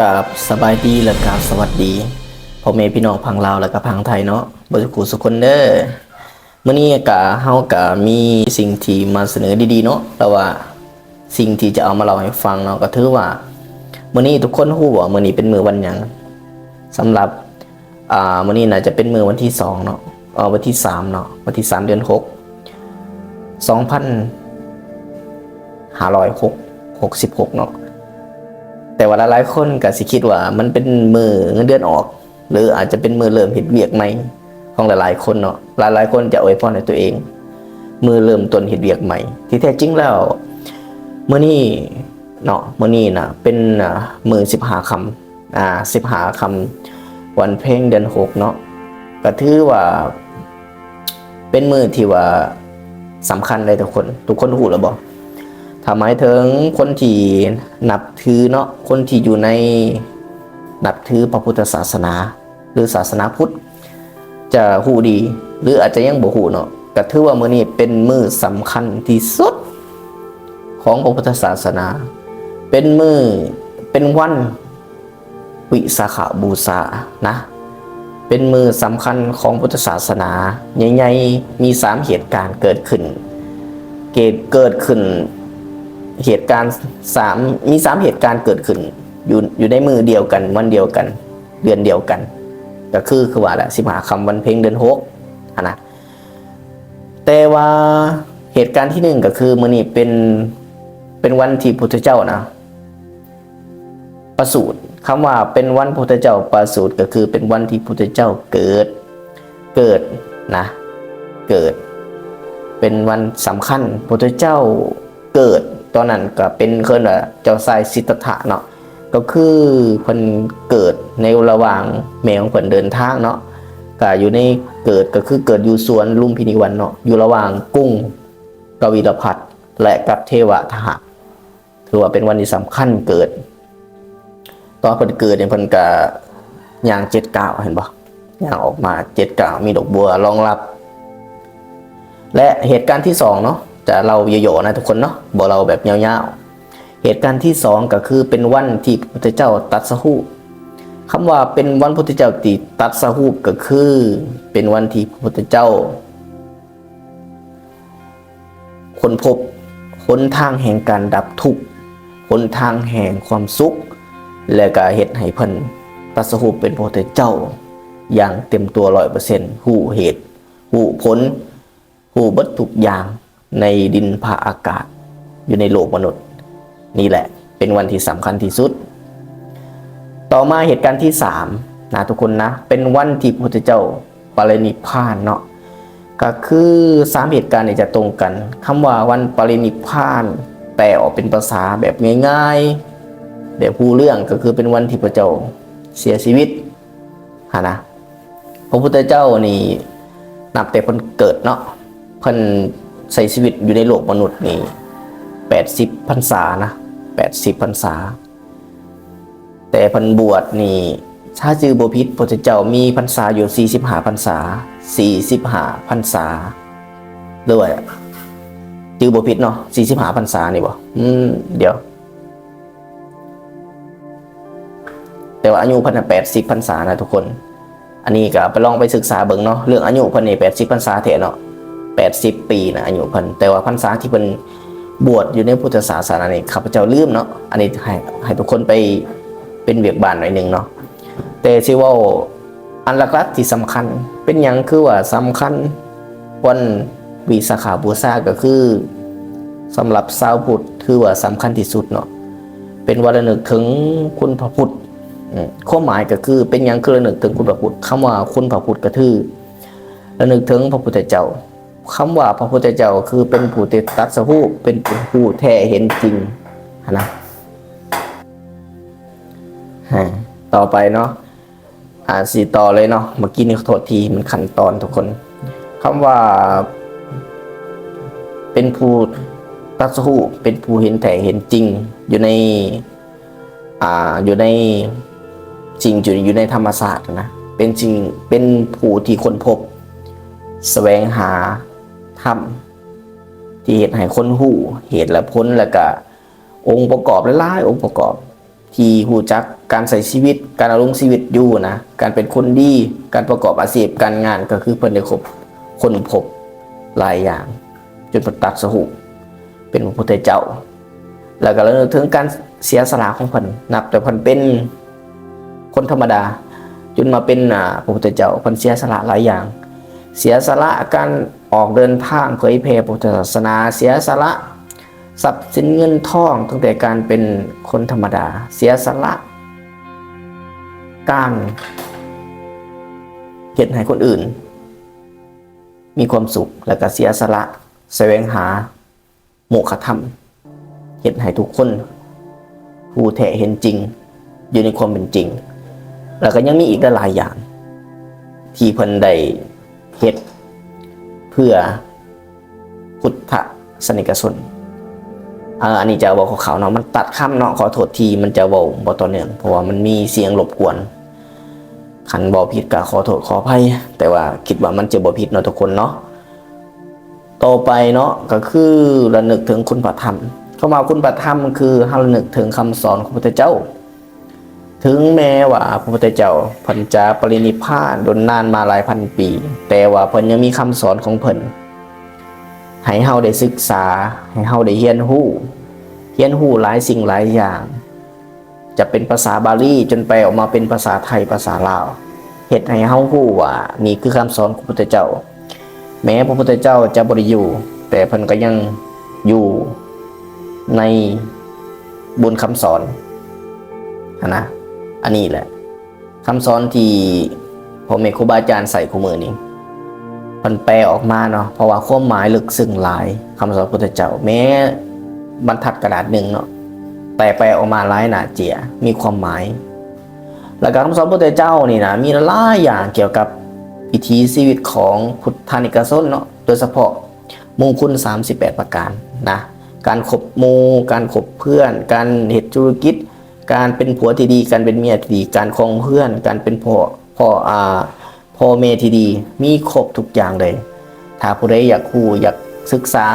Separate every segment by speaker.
Speaker 1: กับสบายดีและกับสวัสดีพ่อแม่พี่น้องพังลาวและก็พังไทยเนาะบ่สุขุสุคนเด้อมื้อนี้ก็เฮาก็มีสิ่งที่มาเสนอดีๆเนาะแต่ว่าสิ่งที่จะเอามาเล่าให้ฟังเนาะก็ถือว่ามื้อนี้ทุกคนฮู้ว่ามื้อนี้เป็นมื้อวันหยังสำหรับอ่ามื้อนี้น่าจะเป็นมื้อวันที่สองเนาะเอ่อวันที่สามเนาะวันที่สามเดือนหกสองพันห้าร้อยหกหกสิบหกเนาะ แต่ว่าหลายๆคนก็สิคิดว่ามันเป็นมือเงินเดือนออก หรืออาจจะเป็นมือเริ่มเห็ดเวียกใหม่ของหลายๆคนเนาะหลายๆคนจะอวยพรในตัวเอง มือเริ่มต้นเห็ดเวียกใหม่ ที่แท้จริงแล้วเมื่อนี้เนาะเมื่อนี้นะเป็นมือสิบหาคำอ่าสิบหาคำวันเพ่งเดือนหกเนาะก็ถือว่า เป็นมือที่ว่าสำคัญเลยทุกคน ทุกคนหูแล้วบอก ถ้าหมายถึงคนที่นับถือเนาะคนที่อยู่ในนับถือพระพุทธศาสนา หรือศาสนาพุทธ จะหูดี หรืออาจจะยังบ่หูเนาะก็ถือว่ามื้อนี้เป็นมื้อสำคัญที่สุดของพระพุทธศาสนา เป็นมือเป็นวันวิสาขาบูชานะเป็นมือสำคัญของพุทธศาสนา ใหญ่ๆมีสามเหตุการณ์เกิดขึ้น เกิดเกิดขึ้น เหตุการณ์สามมีสามเหตุการณ์เกิดขึ้น อยู่อยู่ในมือเดียวกันวันเดียวกัน เดือนเดียวกัน ก็คือคือว่าแหละสิบหาคำวันเพ็งเดือนหกนะแต่ว่าเหตุการณ์ที่หนึ่งก็คือมื่อนี้เป็นเป็นวันที่พุทธเจ้านะประสูติคำว่าเป็นวันพุทธเจ้าประสูติก็คือเป็นวันที่พุทธเจ้าเกิดเกิดนะ เกิด เป็นวันสำคัญพุทธเจ้าเกิด ตอนนั้นก็เป็นเคนว่าเจ้าชายสิทธัตถะเนาะก็คือเพิ่นเกิดในระหว่างแมวเพิ่นเดินทางเนาะก็อยู่ในเกิดก็คือเกิดอยู่สวนลุมพินีวันเนาะอยู่ระหว่างกุ้งกวีรพัฒและกับเทวทหะถือว่าเป็นวันที่สำคัญเกิด ตอนเพิ่นเกิดเนี่ยเพิ่นก็ย่างเจ็ดเก้าเห็นปะย่างออกมาเจ็ดเก้ามีดอกบัวรองรับ และเหตุการณ์ที่สองเนาะ จะเราโยๆนะทุกคนเนาะบอกเราแบบยาวๆ เหตุการณ์ที่สองก็คือเป็นวันที่พระพุทธเจ้าตัดสหูปคำว่าเป็นวันพระพุทธเจ้าตีตัดสหูก็คือ เป็นวันที่พระพุทธเจ้า คนพบหนทางแห่งการดับทุกข์หนทางแห่งความสุข และก็เหตุให้เพิ่นตัดสหูเป็นพระพุทธเจ้า อย่างเต็มตัวร้อยเปอร์เซ็นต์หูเหตุหูผลผู้เบัตทุกอย่าง ในดินภาอากาศอยู่ในโลกมนุษย์ นี่แหละเป็นวันที่สำคัญที่สุด ต่อมาเหตุการณ์ที่สามนะทุกคนนะ เป็นวันที่พระพุทธเจ้าปรินิพานเนาะก็คือสามเหตุการณ์เนี่ยจะตรงกันคำว่าวันปรินิพานแปลออกเป็นภาษาแบบง่ายๆแบบผู้เรื่องก็คือเป็นวันที่พระเจ้าเสียชีวิตฮะนะพระพุทธเจ้านี่นับแต่คนเกิดเนาะเพิ่น ใส่ชีวิตอยู่ในโลกมนุษย์นี่แปดสิบพรรษานะแปดสิบพรรษา แต่พันบวชนี่ถ้าจือโบพิษพระเจ้ามีพรรษาอยู่สี่สิบห้าพรรษาสี่สิบห้าพรรษาด้วยจือโบพิษเนาะสี่สิบห้าพรรษานี่บ่อืมเดี๋ยว แต่ว่าอายุพันแปดสิบพรรษานะทุกคน อันนี้ก็ไปลองไปศึกษาเบิ่งเนาะเรื่องอายุพันนี่แปดสิบพรรษาเถอะเนาะ แปดสิบปีนะอายุเพิ่นแต่ว่าพรรษาที่เพิ่นบวชอยู่ในพุทธศาสนานี่ข้าพเจ้าลืมเนาะอันนี้ให้ให้ทุกคนไปเป็นเบียกบานหน่อยหนึ่งเนาะแต่สิว่าอันหลักๆที่สำคัญเป็นอย่างคือว่าสำคัญวันวิสาขาบูชาก็คือสำหรับชาวพุทธถือว่าสำคัญที่สุดเนาะเป็นวันระลึกถึงคุณพระพุทธข้อหมายก็คือเป็นอย่างคือระลึกถึงคุณพระพุทธคำว่าคุณพระพุทธก็คือระลึกถึงพระพุทธเจ้า คำว่าพระพุทธเจ้าคือเป็นผู้ติดตัดสหูเป็นผู้แท้เห็นจริงนะฮะต่อไปเนาะอ่านสีต่อเลยเนาะเมื่อกี้นี่ขอโทษทีมันขันตอนทุกคนคำว่าเป็นผู้ตัดสหูเป็นผู้เห็นแท้เห็นจริง อยู่ในอ่าอยู่ในจริงอยู่อยู่ในธรรมศาสตร์นะเป็นจริงเป็นผู้ที่คนพบแสวงหา รมที่เหตุให้คนหูเหตุและพ้นแล้วก็องค์ประกอบหลายๆองค์ประกอบ ที่หูจักการใส่ชีวิต การดำรงชีวิตอยู่นะการเป็นคนดีการประกอบอาชีพการงานก็คือเพิ่นได้คบคนพบหลายอย่างจนเพิ่นตัดสหุเป็นพระพุทธเจ้า แล้วก็เรื่องถึงการเสียสละของเพิ่นนับ แต่เพิ่นเป็นคนธรรมดา จนมาเป็นพระพุทธเจ้าเพิ่นเสียสละหลายอย่าง เสียสละการออกเดินทางเผยแผ่พุทธศาสนา เสียสละทรัพย์สินเงินทองตั้งแต่การเป็นคนธรรมดา เสียสละการเห็นให้คนอื่น มีความสุขแล้วก็เสียสละแสวงหาโมฆะธรรมเห็นให้ทุกคนผู้แท้เห็นจริง อยู่ในความเป็นจริง แล้วก็ยังมีอีกหลายอย่าง ที่เพิ่นได้ เฮ็ดเพื่อพุทธสนิกชนเอ่ออันนี้จะบอกขาวเนาะมันตัดข้ามเนาะขอโทษทีมันจะเว้าบ่ต่อเนื่องเพราะว่ามันมีเสียงรบกวนขันบ่ผิดก็ขอโทษขออภัยแต่ว่าคิดว่ามันจะบ่ผิดเนาะทุกคนเนาะต่อไปเนาะก็คือระลึกถึงคุณพระธรรมเข้ามาคุณพระธรรมคือให้ระลึกถึงคำสอนของพระเจ้า ถึงแม้ว่าพระพุทธเจ้าเพันจะปรินิพานดนนานมาหลายพันปี แต่ว่าเพิ่นยังมีคำสอนของเพิ่นให้เฮาได้ศึกษาให้เฮาได้เรียนรู้เรียนรู้หลายสิ่งหลายอย่าง จะเป็นภาษาบาลีจนไปออกมาเป็นภาษาไทยภาษาลาวเฮ็ดให้เฮารู้ว่า นี่คือคำสอนของพระพุทธเจ้า แม้พระพุทธเจ้าจะบ่ได้อยู่ แต่เพิ่นก็ยังอยู่ในบนคำสอนนะ อันนี้แหละคำสอนที่พ่อแม่ครูบาอาจารย์ใส่คู่มือนี้มันแปลออกมาเนาะเพราะว่าความหมายลึกซึ้งหลายคำสอนพระพุทธเจ้าแม้บรรทัดกระดาษหนึ่งเนาะแต่แปลออกมาหลายหนาเจียมีความหมายแล้วก็คำสอนพระพุทธเจ้านี่นะมีหลายอย่างเกี่ยวกับวิถีชีวิตของพุทธานิกชนเนาะโดยเฉพาะมงคล38 ประการนะการคบมูการคบเพื่อน การเหตุธุรกิจ การเป็นผัวที่ดี การเป็นเมียที่ดี การคองเพื่อน การเป็นพ่อพ่ออ่าพ่อเมที่ดี มีครบทุกอย่างเลย ถ้าผู้ใดอยากคู่อยากศึกษา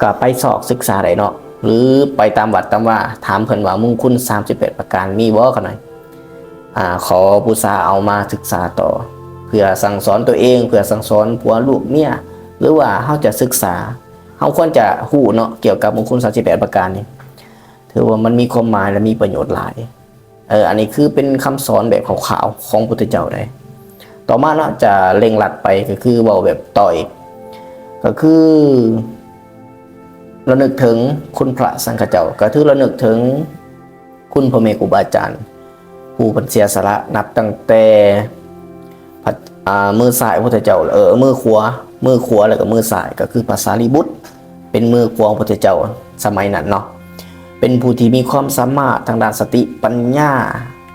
Speaker 1: ก็ไปสอบศึกษาได้เนาะหรือไปตามวัดตามว่าถามเพิ่นว่ามุ่งคุณ 38 ประการมีบ่กันหน่อยอ่าขอบูชาเอามาศึกษาต่อ เพื่อสั่งสอนตัวเองเพื่อสั่งสอนผัวลูกเมียหรือว่าเฮาจะศึกษาเฮาควรจะฮู้เนาะเกี่ยวกับมงคล38 ประการนี้ ถือว่ามันมีความหมายและมีประโยชน์หลายเอออันนี้คือเป็นคำสอนแบบขาวๆของพุทธเจ้าได้ ต่อมาเนาะจะเล็งหลัดไปก็คือเบาแบบต่ออีกก็คือระนึกถึงคุณพระสังฆเจ้า ก็คือระนึกถึงคุณพระเมกครูบาอาจารย์ ผู้พันเสียสละนับตั้งแต่มือซ้ายพุทธเจ้าเออมือขวามือขวาแล้วก็มือซ้ายก็คือภาษาลิบุตรเป็นมือขวางพุทธเจ้าสมัยนั้นเนาะ เป็นผู้ที่มีความสามารถทางด้านสติปัญญา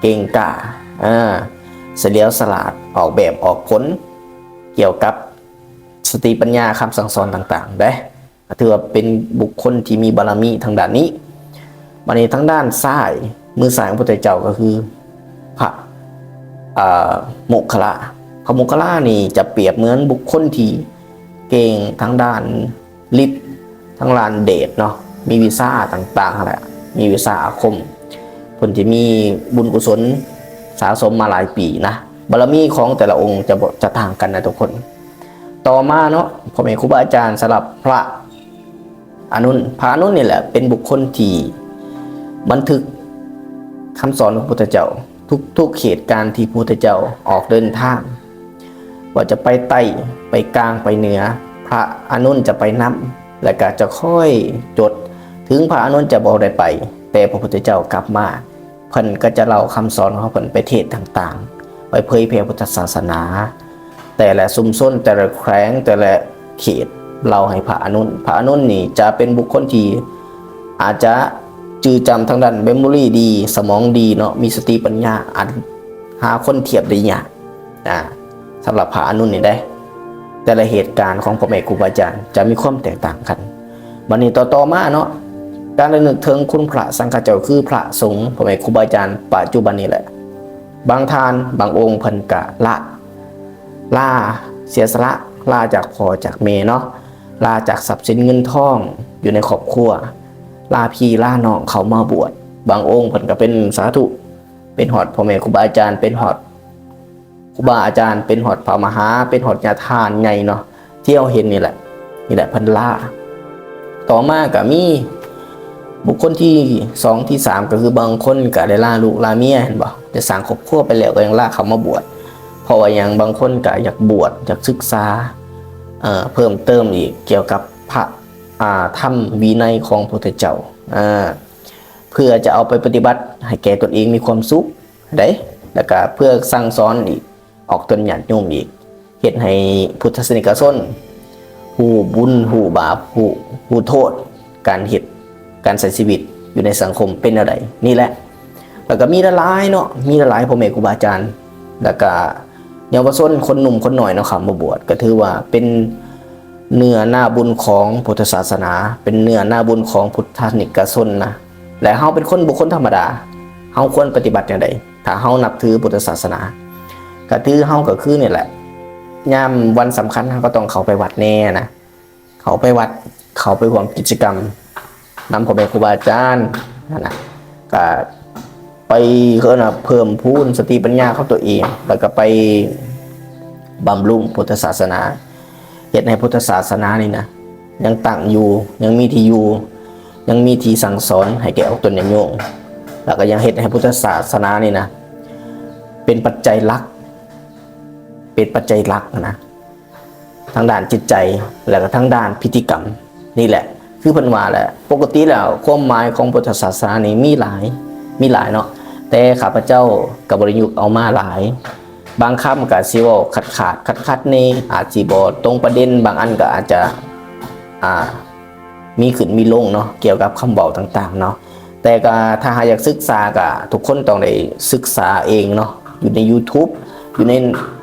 Speaker 1: เก่งกาอ่าเสลียวสลาดออกแบบออกผลเกี่ยวกับสติปัญญาคำสั่งสอนต่างๆได้ถือว่าเป็นบุคคลที่มีบารมีทางด้านนี้บันนี้ทางด้านซ้ายมือซ้ายของพระเจ้าก็คือพระโมคคลาพระโมคคัลลานี่จะเปรียบเหมือนบุคคลที่เก่งทางด้านฤทธิ์ทางด้านเดชเนาะ มีวีซ่าต่างๆแหละมีวีซ่าอาคมผลที่มีบุญกุศลสะสมมาหลายปีนะบารมีของแต่ละองค์จะบ่จะต่างกันนะทุกคน ต่อมาเนาะพ่อแม่ครูบาอาจารย์สำหรับพระอนุนพระอนุนนี่แหละเป็นบุคคลที่บันทึกคำสอนของพุทธเจ้า ทุกทุกเหตุการณ์ที่พุทธเจ้าออกเดินทางว่าจะไปใต้ไปกลางไปเหนือ พระอนุนจะไปนำและก็จะค่อยจด ถึงพระอนุนจะบอกได้ไป แต่พระพุทธเจ้ากลับมาเพิ่นก็จะเล่าคำสอนของเพิ่นไปเทศต่างๆ ไปเผยแผ่พุทธศาสนา แต่ละซุมส้นแต่ละแคว้งแต่ละเขตเราให้พระอนุนพระอนุนนี่จะเป็นบุคคลที่อาจจะจือจำทางด้านเมมโมรีดี สมองดีเนาะมีสติปัญญาอาจหาคนเทียบได้ยากอ่าสำหรับพระอนุนนี่ได้ แต่ละเหตุการณ์ของพ่อแม่ครูบาอาจารย์จะมีความแตกต่างกันวันนี้ต่อต่อมาเนาะ การระลึกถึงคุณพระสังฆเจ้าคือพระสงฆ์พ่อแม่ครูบาอาจารย์ปัจจุบันนี้แหละ บางทานบางองค์เพันกะละลาเสียสละลาจากพอจากเมเนาะลาจากทรัพย์สินเงินทองอยู่ในครอบครัว ลาพี่ลาน้องเขามาบวชบางองค์เพิ่นก็เป็นสาธุเป็นหอดพ่อแม่ครูบาอาจารย์เป็นหอดครูบาอาจารย์เป็นหอดพระมหา เป็นหอดญาทานใหญ่เนาะที่เราเห็นนี่แหละนี่แหละพันล่าต่อมาก็มี บุคคลที่สองที่สามก็คือบางคนก็ได้ล่าลูกล่าเมียเห็นบ่จะสั่งครอบครัวไปแล้วก็ยังล่าเขามาบวชเพราะว่ายังบางคนก็อยากบวชอยากศึกษาเอ่อเพิ่มเติมอีกเกี่ยวกับพระอ่าธรรมวินัยของพระพุทธเจ้าอ่าเพื่อจะเอาไปปฏิบัติให้แก่ตนเองมีความสุขได้แล้วก็เพื่อสั่งสอนอีกออกตนญาติโยมอีกเฮ็ดให้พุทธศาสนิกชนหูบุญหูบาปหูหูโทษการเหตุ การใช้ชีวิตอยู่ในสังคมเป็นอะไรนี่แหละ แล้วก็มีละหลายเนาะมีละหลายพ่อแม่ครูบาอาจารย์แล้วก็เยาวชนคนหนุ่มคนหน่อยเนาะครับมาบวชก็ถือว่าเป็นเนื้อหน้าบุญของพุทธศาสนา เป็นเนื้อหน้าบุญของพุทธนิกชนนะและเฮาเป็นคนบุคคลธรรมดาเฮาควรปฏิบัติอย่างไรถ้าเฮานับถือพุทธศาสนาก็ถือเฮาก็คือนี่แหละยามวันสำคัญเราก็ต้องเขาไปวัดแน่นะเขาไปวัดเขาไปร่วมกิจกรรม นำพ่อแม่ครูบาอาจารย์นั่นนะก็ไปเขานะเพิ่มพูนสติปัญญาเข้าตัวเอง แล้วก็ไปบำรุงพุทธศาสนาเหตุในพุทธศาสนานี่นะยังตั้งอยู่ยังมีที่อยู่ ยังมีที่สั่งสอนให้แก่ออกตนอย่างโยงแล้วก็ยังเหตุให้พุทธศาสนานี่นะ เป็นปัจจัยหลัก เป็นปัจจัยหลักนะทางด้านจิตใจ แล้วก็ทางด้านพิธีกรรมนี่แหละ คือเพันว่าแหละปกติแล้วความหมายของพุทธศาสนานี่มีหลายมีหลายเนาะแต่ข้าพเจ้ากับบริยุกเอามาหลาย บางคำกับซิวขัดขาดขัดขัดในอาจจีบอตรงประเด็นบางอันก็อาจจะอ่ามีขึ้นมีลงเนาะเกี่ยวกับคำบอกต่างๆเนาะแต่ก็ถ้าหากอยากศึกษาก็ทุกคนต้องได้ศึกษาเองเนาะอยู่ใน YouTube อยู่ใน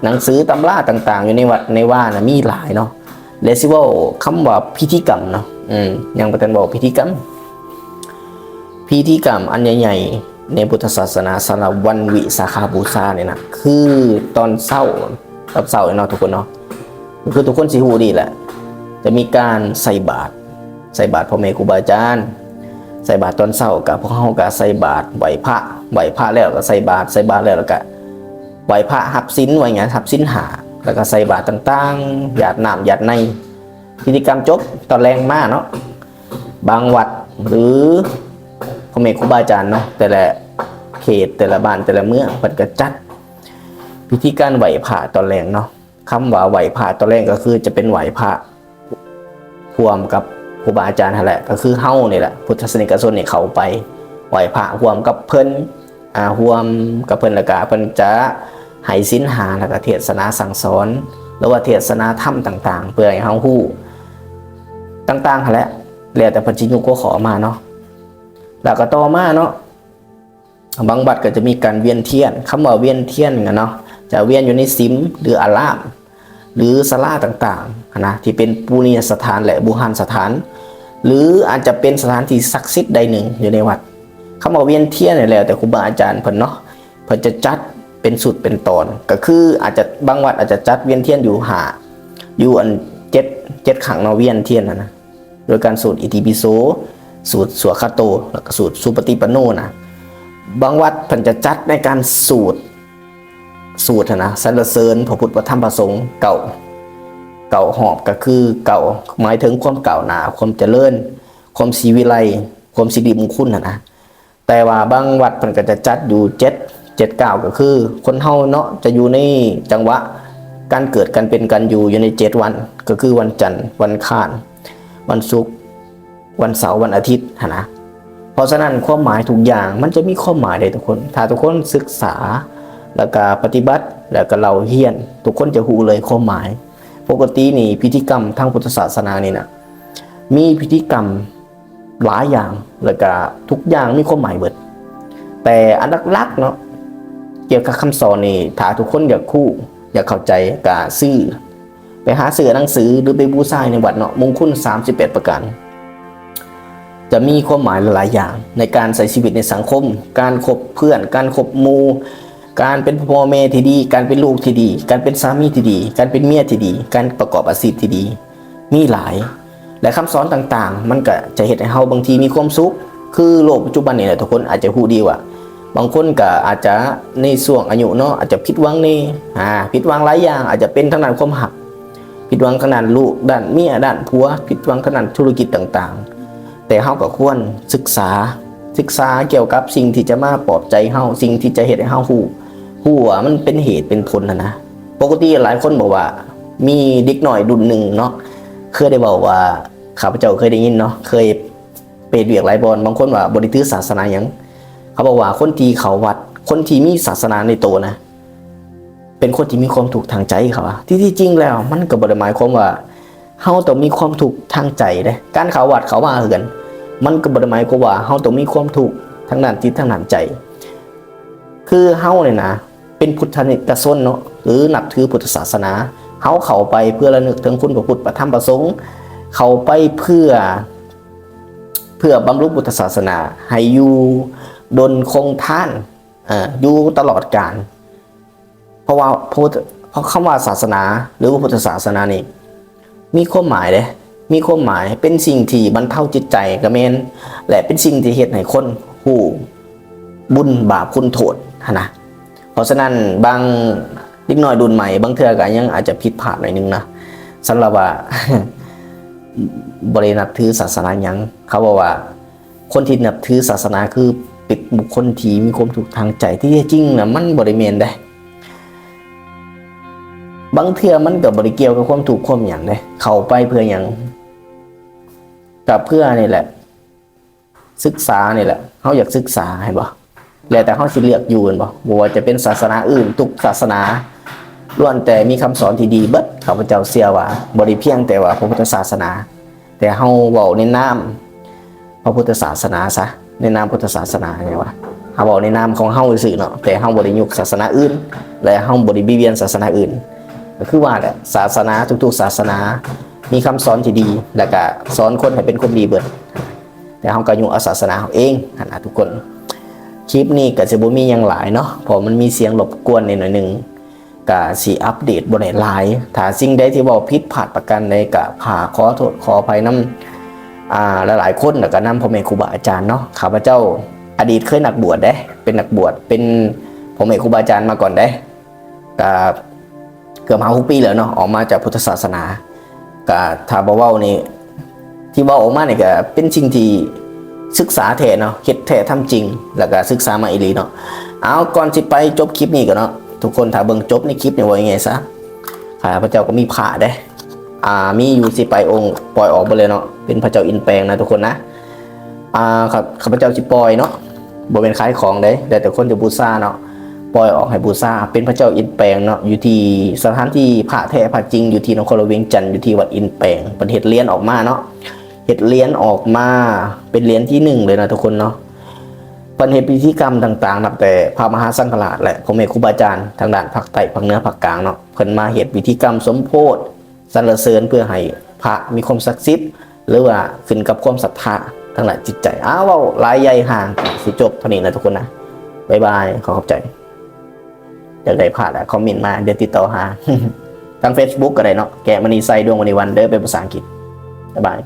Speaker 1: หนังสือตำราต่างๆ อยู่ในวัดในว่านะมีหลายเนาะเลซิเวลคำว่าพิธีกรรมเนาะ อืมยังประเด็นบอกพิธีกรรม พิธีกรรมอันใหญ่ๆในพุทธศาสนาสำหรับวันวิสาขาบูชาเนี่ยนะคือตอนเศร้าตอนเศร้าเนาะทุกคนเนาะคือทุกคนสิหูดีแหละ จะมีการใส่บาตรใส่บาตรพ่อแม่ครูบาอาจารย์ใส่บาตรตอนเศร้ากับพวกเขาก็ใส่บาตรไหวพระไหวพระแล้วก็ใส่บาตรใส่บาตรแล้วก็ไหวพระหับสินไหวไงหับสินหาแล้วก็ใส่บาตรต่างๆหยาดน้ำหยาดใน พิธีกรรมจบตอนแรงมากเนาะบางวัดหรือพ่อแม่ครูบาอาจารย์เนาะแต่ละเขตแต่ละบ้านแต่ละเมืองเพิ่นก็จัด พิธีการไหวพระตอนแรงเนาะคำว่าไหวพระตอนแรงก็คือจะเป็นไหวพระรวมกับครูบาอาจารย์แหละ ก็คือเฮ้าเนี่ยแหละพุทธศาสนิกชนเนี่ยเขาไปไหวพระรวมกับเพิ่นอ่ารวมกับเพิ่นล้วก็เพิ่นจะให้ศีลหาแล้วก็เทศนาสั่งสอนหรือว่าเทศนาธรรมต่าง ๆ เพื่อให้เฮาฮู้ ต่างๆหั่นแหละแล้วแต่เพิ่นสิยุกขอมาเนาะแล้วก็ต่อมาเนาะบางบัดก็จะมีการเวียนเทียนคำว่าเวียนเทียนกันเนาะจะเวียนอยู่ในซิมหรืออาราม หรือศาลาต่างๆนะที่เป็นปูนียสถานและบูหานสถาน หรืออาจจะเป็นสถานที่ศักดิ์สิทธิ์ใดหนึ่งอยู่ในวัดคำว่าเวียนเทียนนี่แหละแต่ครูบาอาจารย์เพิ่นเนาะเพิ่นจะจัดเป็นสุดเป็นตอน ก็คืออาจจะบางวัดอาจจะจัดเวียนเทียนอยู่หาอยู่อันเจ็ดเจ็ดขังเนาะเวียนเทียนนะนะ โดยการสูตรอิติปิโสสูตรสวคาโต แล้วก็สูตรสุปฏิปันโนนะบางวัดเพิ่นจะจัดในการสูตรสูตรนะสรรเสริญพระพุทธพระธรรมพระสงฆ์เก่า เก่าหอบก็คือเก่าหมายถึงความเก่าหนาความเจริญ ความศรีวิไลความสิริมงคลนะนะแต่ว่าบางวัดเพิ่นก็จะจัดอยู่เจ็ดเจ็ดเก้าก็คือ คนเฮาเนาะจะอยู่ในจังหวะการเกิดการเป็นการอยู่อยู่ในเจ็ดวัน ก็คือวันจันทร์วันอังคาร วันศุกร์วันเสาร์วันอาทิตย์นะเพราะฉะนั้นความหมายทุกอย่างมันจะมีความหมายเลยทุกคน ถ้าทุกคนศึกษาแล้วก็ปฏิบัติแล้วก็เราเฮียน ทุกคนจะหูเลยความหมาย ปกตินี่พิธีกรรมทางพุทธศาสนานี่นะมีพิธีกรรมหลายอย่างแล้วก็ทุกอย่างมีความหมายเบิด แต่อันลักๆเนาะเกี่ยวกับคำสอนนี่ถ้าทุกคนอยากคู่อยากเข้าใจก็ซื้อ ไปหาเสือหนังสือหรือไปบูชาในวัดเนาะมงคล38ประการ จะมีความหมายหลายอย่างในการใช้ชีวิตในสังคม การคบเพื่อน การคบมูการเป็นพ่อแม่ที่ดี การเป็นลูกที่ดี การเป็นสามีที่ดี การเป็นเมียที่ดี การประกอบอาชีพที่ดี มีหลาย และคำสอนต่างๆ มันก็จะเห็นให้เฮาบางทีมีความสุข คือโลกปัจจุบันนี่แหละทุกคนอาจจะฮู้ดีว่า บางคนก็อาจจะในช่วงอายุเนาะอาจจะผิดหวังนี่อ่าผิดหวังหลายอย่าง อาจจะเป็นทางด้านความหัก ผิดหวังทางด้านลูกด้านเมียด้านผัวผิดหวังทางด้านธุรกิจต่างๆ แต่เฮาก็ควรศึกษาศึกษาเกี่ยวกับสิ่งที่จะมาปลอบใจเฮาสิ่งที่จะเฮ็ดให้เฮาฮู้ฮู้ว่ามันเป็นเหตุเป็นผลนะนะปกติหลายคนบอกว่า มีเด็กหน่อยดุนหนึ่งเนาะเคยได้บอกว่าข้าพเจ้าเคยได้ยินเนาะเคยเปรตเวียกหลายบอลบางคนว่าบริถือศาสนาหยังเขาบอกว่าคนที่เขาวัดคนที่มีศาสนาในตัวนะ เป็นคนที่มีความถูกทางใจเขาที่ที่จริงแล้ว มันก็บริหมายความว่าเฮาต้องมีความถูกทางใจเด้การเขาวัดเขามาเหือนมันก็บริหมายความว่าเฮาต้องมีความถูกทางด้านจิตทางด้านใจ คือเฮาเนี่ยนะ เป็นพุทธนิกชนเนาะหรือนับถือพุทธศาสนาเฮาเข้าไปเพื่อระลึกถึงคุณพระพุทธพระธรรมพระสงฆ์เข้าไปเพื่อ เพื่อบำรุงพุทธศาสนาให้อยู่ดนคงท่านอ่าอยู่ตลอดกาล เพราะว่าพระพุทธเพราะคำว่าศาสนา หรือว่าพุทธศาสนานี่มีความหมายเลยมีความหมายเป็นสิ่งที่บรรเทาจิตใจกระเมนและเป็นสิ่งที่เหตุให้คนหูบุญบาปคุณโทษนะเพราะฉะนั้นบางเล็กน้อยดุนใหม่บางเทื่อก็ยังอาจจะผิดพลาดหน่อยนึงนะสำหรับว่าบรินับถือศาสนายังเขาบอกว่า คนที่นับถือศาสนาคือป็นบุคคลที่มีความถูกทางใจที่แท้จริงนะมันบริเมนได้ บางเทื่อมันกับบริเกี่ยวกับความถูกความอย่างเลยเข้าไปเพื่ออย่างกับเพื่อนี่แหละ ศึกษานี่แหละเขาอยากศึกษาเห็นบ่แล้วแต่เขาสิเลือกอยู่เห็นบ่บ่ว่าจะเป็นศาสนาอื่น ทุกศาสนาล้วนแต่มีคำสอนที่ดีเบิดข้าพเจ้าเชื่อว่าบริเพียงแต่ว่าพระพุทธศาสนา แต่เฮาเว้าในนามพระพุทธศาสนาซะในนามพุทธศาสนาไงวะเฮาเว้าในนามของเฮาซื่อเนาะแต่เฮาบ่ได้ยุกศาสนาอื่น และเฮาบ่ได้บิเบียนศาสนาอื่น ก็คือว่าแหละศาสนาทุกๆศาสนา มีคำสอนที่ดี แล้วก็สอนคนให้เป็นคนดีเบิด แต่เฮาก็อยู่อาศาสนาเฮาเองนะทุกคนคลิปนี้ก็จะบ่มีหยังหลายเนาะเพราะมันมีเสียงรบกวนนิดหน่อยหนึงก็สิอัปเดตบ่ได้หลายถ้าสิ่งใดที่เว้าผิดพลาดประการใดก็ขอขอโทษขออภัยนํอ่าหลายๆคนแล้วก็นำพ่อแม่ครูบาอาจารย์เนาะข้าพเจ้าอดีตเคยนักบวชเด้เป็นนักบวชเป็นพ่อแม่ครูบาอาจารย์มาก่อนเด้ก็ เกือบ5ปีแล้วเนาะออกมาจากพุทธศาสนาก็ถ้าบ่เว้านี่ที่เว่าออกมาเนี่ยก็เป็นสิ่งที่ศึกษาแท้เนาะเฮ็ดแท้ทำจริง แล้วก็ศึกษามาอีหลีเนาะเอาก่อนสิไปจบคลิปนี้ก็เนาะทุกคนถ้าเบิ่งจบในคลิปเนี่ยว่ายังไงซะข้าพเจ้าก็มีผ่าเด้อ่ามีอยู่สิไปองค์ปล่อยออกไปเลยเนาะเป็นพระเจ้าอินแปลงนะทุกคนนะอ่าครับข้าพเจ้าสิปล่อยเนาะบ่เป็นขายของเด้แต่แต่คนจะบูชาเนาะ ปล่อยออกให้บูชาเป็นพระเจ้าอินแปลงเนาะอยู่ที่สถานที่พระแท้พระจริง อยู่ที่นครเวียงจันทร์อยู่ที่วัดอินแปลงเป็นเฮ็ดเลี้ยนออกมาเนาะเห็ดเหรียญออกมาเป็นเหรียญที่หนึ่งเลยนะทุกคนเนาะปันเหตุพิธีกรรมต่างๆนับแต่พระมหาสังฆราชและผมเอกครูบาอาจารย์ทางด้านภาคใต้ภาคเหนือภาคกลางเนาะเพิ่นมาเหตุพิธีกรรมสมโพธิสรรเสริญเพื่อให้พระมีความศักดิ์สิทธิ์หรือว่าขึ้นกับความศรัทธาทางด้านจิตใจอ้าวเว้าลายใหญ่ห่างสิจบเท่านี้นะทุกคนนะบ๊ายบายขอขอบใจ อยากได้พลาดอะคอมเมนต์มาเดี๋ยวติดต่อหาทาง Facebook ก็ได้เนาะแกะมณีไซดวงมณีวันเด้อเป็นภาษาอังกฤษบ๊ายบาย